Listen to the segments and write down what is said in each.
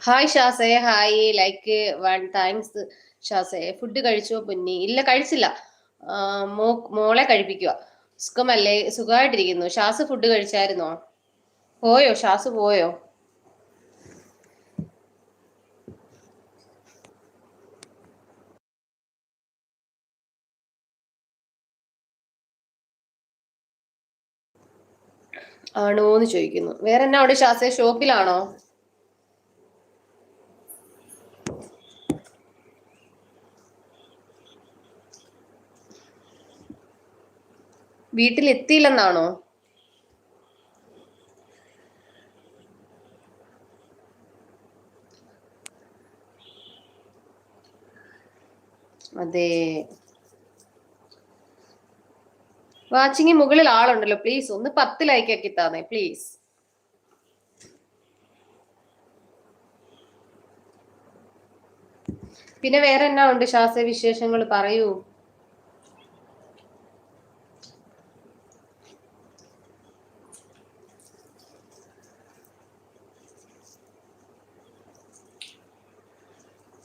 Hi ഷാസേ hi like one thanks ഷാസേ food കഴിച്ചോ പൊന്നി? ഇല്ല കഴിച്ചില്ല. മോ മോളെ കഴിപ്പിക്കുക സുഖമല്ലേ? സുഖമായിട്ടിരിക്കുന്നു. ഷാസ് ഫുഡ് കഴിച്ചായിരുന്നോ? പോയോ? ഷാസ് പോയോ? ആണോ എന്ന് ചോദിക്കുന്നു. വേറെ എന്നാ അവിടെ ഷാസേ? ഷോപ്പിലാണോ? വീട്ടിൽ എത്തിയില്ലെന്നാണോ അതെ. വാച്ചിങ് മുകളിൽ ആളുണ്ടല്ലോ പ്ലീസ് ഒന്ന് പത്ത് ലൈക്ക് ആക്കി താന്നേ പ്ലീസ് പിന്നെ വേറെ എന്നാ ഉണ്ട്? ശാസ്ത്ര വിശേഷങ്ങൾ പറയൂ.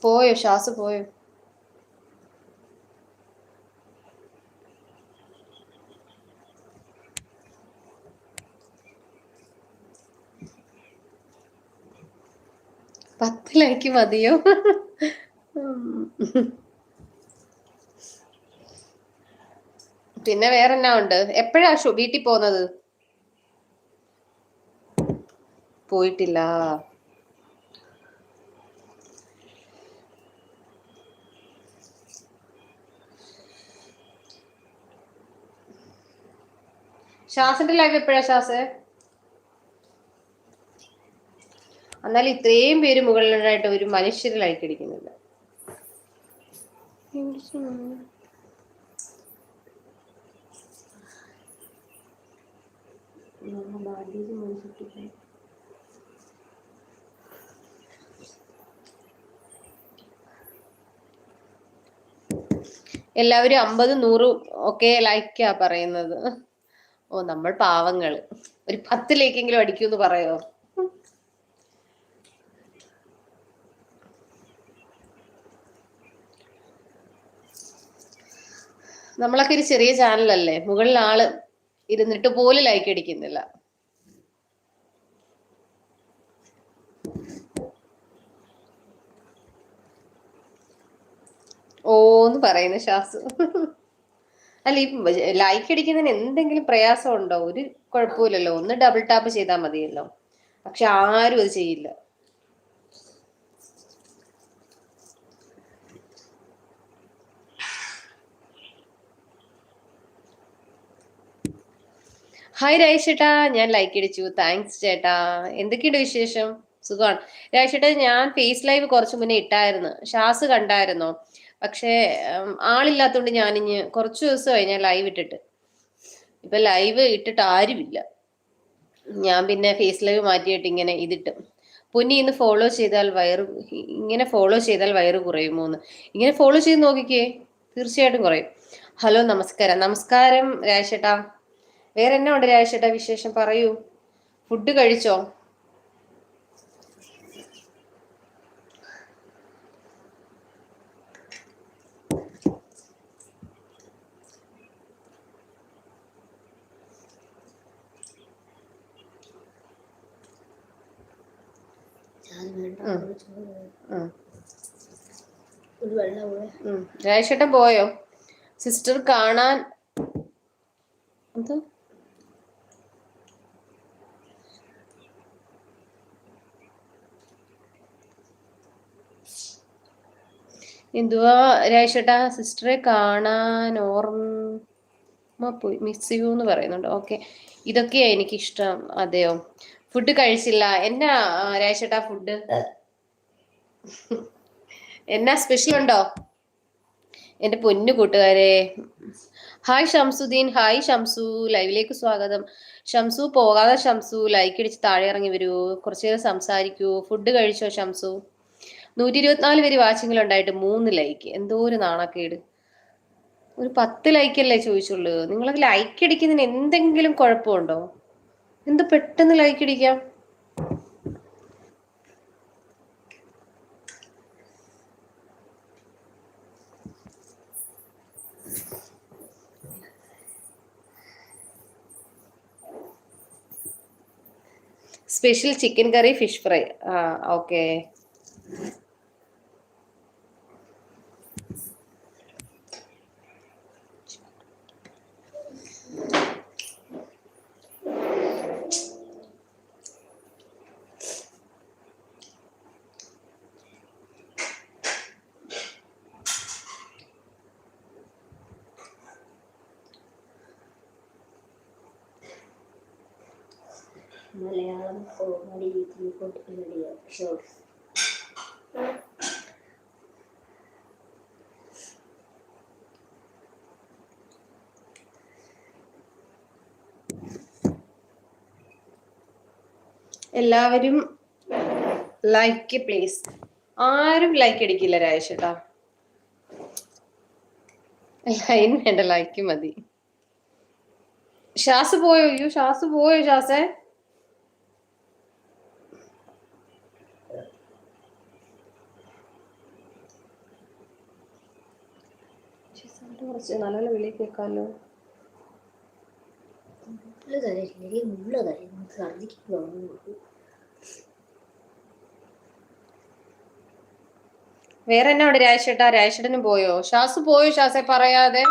പോയോ? ശ്വാസ് പോയോ? പത്ത് ലൈക്ക് മതിയോ? പിന്നെ വേറെ എന്നാ ഉണ്ട്? എപ്പോഴാ വീട്ടിൽ പോകുന്നത്? പോയിട്ടില്ല. ശ്വാസിന്റെ ലൈവ് എപ്പോഴാ ഷാസ് എന്നാൽ ഇത്രയും പേര് മുകളിലായിട്ട് ഒരു മനുഷ്യരിൽ ലൈക്ക് അടിക്കുന്നില്ല. എല്ലാവരും അമ്പത് നൂറും ഒക്കെ ലൈക്കാ പറയുന്നത്. ഓ നമ്മൾ പാവങ്ങൾ. ഒരു പത്തിലേക്കെങ്കിലും അടിക്കൂന്ന് പറയോ? നമ്മളൊക്കെ ഒരു ചെറിയ ചാനലല്ലേ? മുകളിൽ ആൾ ഇരുന്നിട്ട് പോലും ലൈക്ക് അടിക്കുന്നില്ല. ഓന്ന് പറയുന്നു ശാസ് അല്ല ഈ ലൈക്ക് അടിക്കുന്നതിന് എന്തെങ്കിലും പ്രയാസം ഉണ്ടോ ഒരു കുഴപ്പമില്ലല്ലോ. ഒന്ന് ഡബിൾ ടാപ്പ് ചെയ്താൽ മതിയല്ലോ. പക്ഷെ ആരും അത് ചെയ്യില്ല. ഹായ് രാജ് ചേട്ടാ ഞാൻ ലൈക്ക് അടിച്ചു. താങ്ക്സ് ചേട്ടാ. എന്തൊക്കെയുണ്ട് വിശേഷം? സുഖമാണ്. രാജ് ചേട്ടാ ഞാൻ ഫേസ് ലൈവ് കുറച്ച് മുന്നേ ഇട്ടായിരുന്നു. ഷാസ് കണ്ടായിരുന്നോ? പക്ഷേ ആളില്ലാത്തതുകൊണ്ട് ഞാനിഞ്ഞ് കുറച്ച് ദിവസമായി ഞാൻ ലൈവ് ഇട്ടിട്ട്. ഇപ്പൊ ലൈവ് ഇട്ടിട്ട് ആരുമില്ല. ഞാൻ പിന്നെ ഫേസ് ലൈവ് മാറ്റിയിട്ട് ഇങ്ങനെ ഇതിട്ട്. പൊന്നി ഇന്ന് ഫോളോ ചെയ്താൽ വയറ് ഇങ്ങനെ ഫോളോ ചെയ്താൽ വയറ് കുറയുമോന്ന്. ഇങ്ങനെ ഫോളോ ചെയ്ത് നോക്കിക്കേ തീർച്ചയായിട്ടും കുറയും. ഹലോ നമസ്കാരം. നമസ്കാരം രാജേട്ടാ. വേറെ എന്നാ ഉണ്ട് രാജേട്ടാ വിശേഷം? പറയൂ. ഫുഡ് കഴിച്ചോ? രാജേട്ടൻ പോയോ? സിസ്റ്റർ കാണാൻ എന്തോ? എന്തുവാ രാജേഷേട്ടാ? സിസ്റ്ററെ കാണാൻ ഓർമ്മ പോയി. മിസ് ചെയ്യൂ എന്ന് പറയുന്നുണ്ട്. ഓക്കെ ഇതൊക്കെയാ എനിക്കിഷ്ടം. അതെയോ? ഫുഡ് കഴിച്ചില്ല. എന്നാ രാജേഷേട്ടാ ഫുഡ് എന്നാ സ്പെഷ്യൽ ഉണ്ടോ എന്റെ പൊന്നു കൂട്ടുകാരെ. ഹായ് ഷംസുദ്ദീൻ. ഹായ് ഷംസു. ലൈവിലേക്ക് സ്വാഗതം. ഷംസു പോകാതെ ഷംസു ലൈക്ക് അടിച്ച് താഴെ ഇറങ്ങി വരൂ. കുറച്ച് നേരം സംസാരിക്കൂ. ഫുഡ് കഴിച്ചോ ഷംസു? നൂറ്റി ഇരുപത്തിനാല് പേര് വാച്ചിങ്ങിൽ ഉണ്ടായിട്ട് മൂന്ന് ലൈക്ക് എന്തോ ഒരു നാണക്കേട്. ഒരു പത്ത് ലൈക്ക് അല്ലേ ചോദിച്ചുള്ളൂ. നിങ്ങൾ ലൈക്ക് അടിക്കുന്നതിന് എന്തെങ്കിലും കുഴപ്പമുണ്ടോ? എന്ത് പെട്ടെന്ന് ലൈക്ക് അടിക്കാം special chicken curry fish fry. ആ okay. Malayalam comedy video shorts എല്ലാവരും ലൈക്ക് പ്ലീസ് ആരും ലൈക്ക് അടിക്കില്ല രാജേഷേട്ടാ ലൈൻ വേണ്ട ലൈക്ക് മതി. ഷാസ് പോയോ? അയ്യോ ഷാസ് പോയോ ഷാസേ? കുറച്ച് നല്ല വിളി കേൾക്കാമല്ലോ. മുള്ള തരയില്ലേ മുള്ള തരം നമുക്ക് ഛർദിക്ക് പോകുന്നു വേറെ എന്നാ അവിടെ രാജേഷേട്ടാ? രാജേഷേട്ടനും പോയോ? ഷാസ് പോയോ? ഷാസെ പറയാതെ?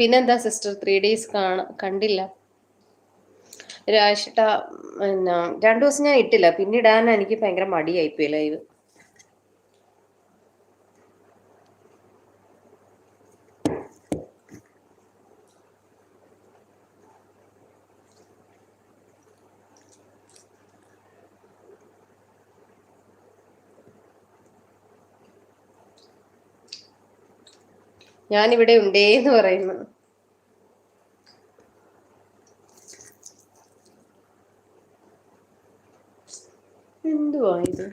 പിന്നെന്താ സിസ്റ്റർ ത്രീ ഡേയ്സ് കാണ കണ്ടില്ല. രാശിട്ട പിന്നെ രണ്ടു ദിവസം ഞാൻ ഇട്ടില്ല. പിന്നെ ഇടാൻ എനിക്ക് ഭയങ്കര മടിയായിപ്പോയി ലൈവ് ഞാനിവിടെ ഉണ്ടേന്ന് പറയുന്നു. എന്തുവാ ഇത്?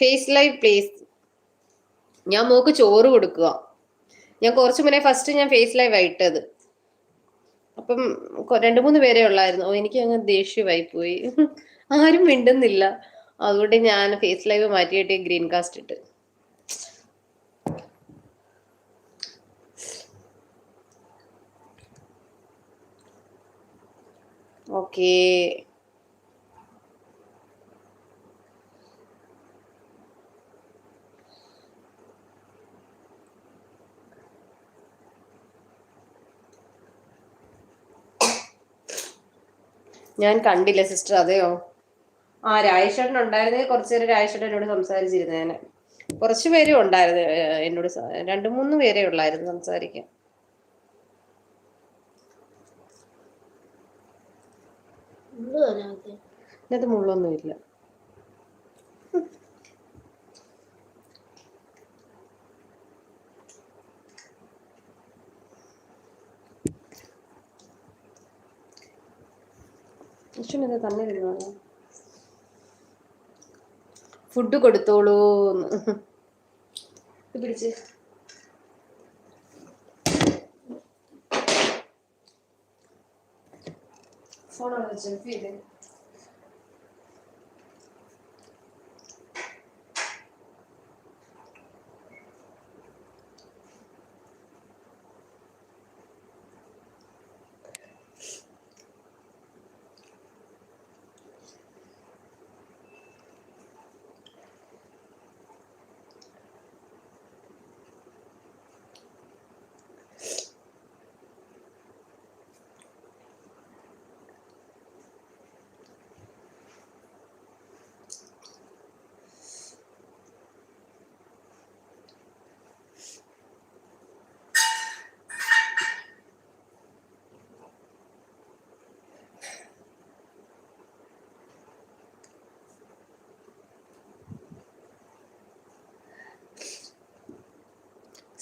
ഫേസ് ലൈവ് പ്ലീസ് ഞാൻ മോക്ക് ചോറ് കൊടുക്കുക ഞാൻ കുറച്ചു മുന്നേ ഫസ്റ്റ് ഞാൻ ഫേസ് ലൈവ് ആയിട്ടത് അപ്പം രണ്ട് മൂന്ന് പേരെ ഉള്ളായിരുന്നു. ഓ എനിക്ക് അങ്ങ് ദേഷ്യമായി പോയി. ആരും മിണ്ടുന്നില്ല. അതുകൊണ്ട് ഞാൻ ഫേസ് ലൈവ് മാറ്റിയിട്ട് ഗ്രീൻ കാസ്റ്റ് ഇട്ട്. ഓക്കേ. ഞാൻ കണ്ടില്ല സിസ്റ്റർ അതെയോ? ആ രാജേഷേട്ടൻ ഉണ്ടായിരുന്നെങ്കിൽ കുറച്ചു നേരം രാജേഷേട്ടൻ എന്നോട് സംസാരിച്ചിരുന്നേനെ കുറച്ച് പേരും ഉണ്ടായിരുന്നു എന്നോട് രണ്ട് മൂന്ന് പേരേ ഉള്ളായിരുന്നു സംസാരിക്കാൻ. മുള്ള ഇതിനകത്ത് മുള്ളൊന്നും ഇല്ല. തന്നെ ഫുഡ് കൊടുത്തോളൂ പിടിച്ച്. ஃபோனோட செல்ஃபி இது.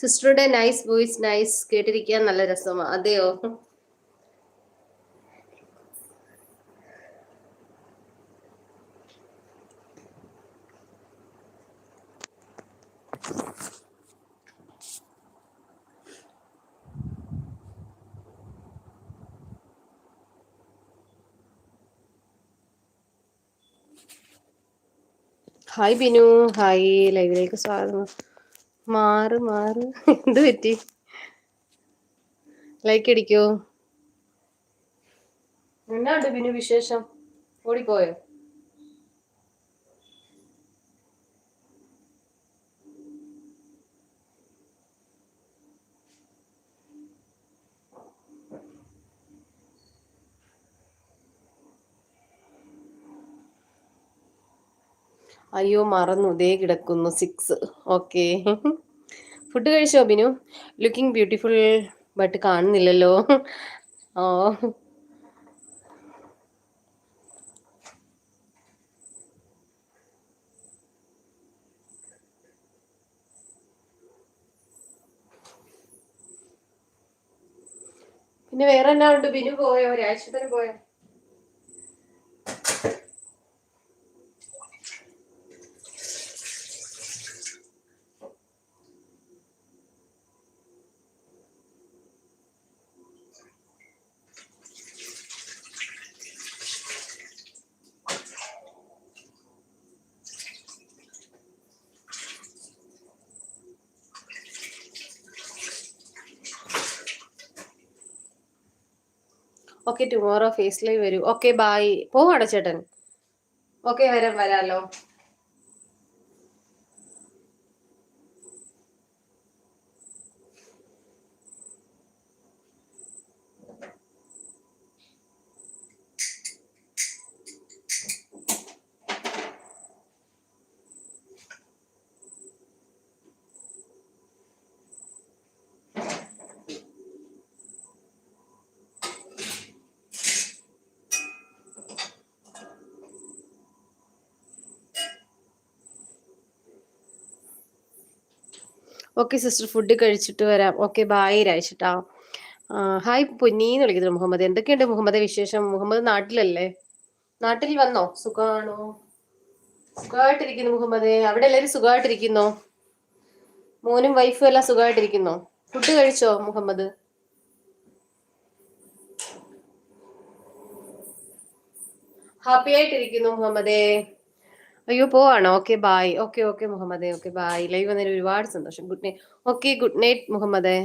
സിസ്റ്ററുടെ നൈസ് വോയിസ് നൈസ് കേട്ടിരിക്കാൻ നല്ല രസമാണ് അതെയോ? ഹായ് ബിനു ഹായ് ലൈവിലേക്ക് സ്വാഗതം. മാറ് മാറ്. എന്ത് പറ്റി? ലൈക്ക് അടിക്കോ? എന്നാണ്ട് പിന്നെ വിശേഷം? ഓടിപ്പോയോ? അയ്യോ മറന്നു. ദേ കിടക്കുന്നു. സിക്സ് ഓക്കെ ഫുഡ് കഴിച്ചോ ബിനു? ലുക്കിംഗ് ബ്യൂട്ടിഫുൾ ബട്ട് കാണുന്നില്ലല്ലോ. ഓ പിന്നെ വേറെ എന്നാ ഉണ്ട്? ബിനു പോയോ? രാജേശ്വരൻ പോയോ? ഓക്കെ ടുമോറോ ഫേസ് ലൈവ് വരൂ. ഓക്കെ ബായ് പോവാടോ ചേട്ടൻ. ഓക്കെ വരാം വരാലോ. ഓക്കെ സിസ്റ്റർ ഫുഡ് കഴിച്ചിട്ട് വരാം. ഓക്കെ ബായ് രാജേട്ടാ ഹായ് പൊന്നീന്ന് വിളിക്കുന്നത് മുഹമ്മദ്. എന്തൊക്കെയുണ്ട് മുഹമ്മദ് വിശേഷം? മുഹമ്മദ് നാട്ടിലല്ലേ? നാട്ടിൽ വന്നോ? സുഖമാണോ സുഖമായിട്ടിരിക്കുന്നു മുഹമ്മദ്. അവിടെ എല്ലാവരും സുഖമായിട്ടിരിക്കുന്നോ? മോനും വൈഫും എല്ലാം സുഖമായിട്ടിരിക്കുന്നോ? ഫുഡ് കഴിച്ചോ മുഹമ്മദ്? ഹാപ്പി ആയിട്ടിരിക്കുന്നു മുഹമ്മദേ. അയ്യോ പോവാണോ? ഓക്കെ ബായ് ഓക്കെ ഓക്കെ മുഹമ്മദേ. ഓക്കെ ബായ് ലൈവ് വന്നതിന് ഒരുപാട് സന്തോഷം. Good night okay good night മുഹമ്മദേ.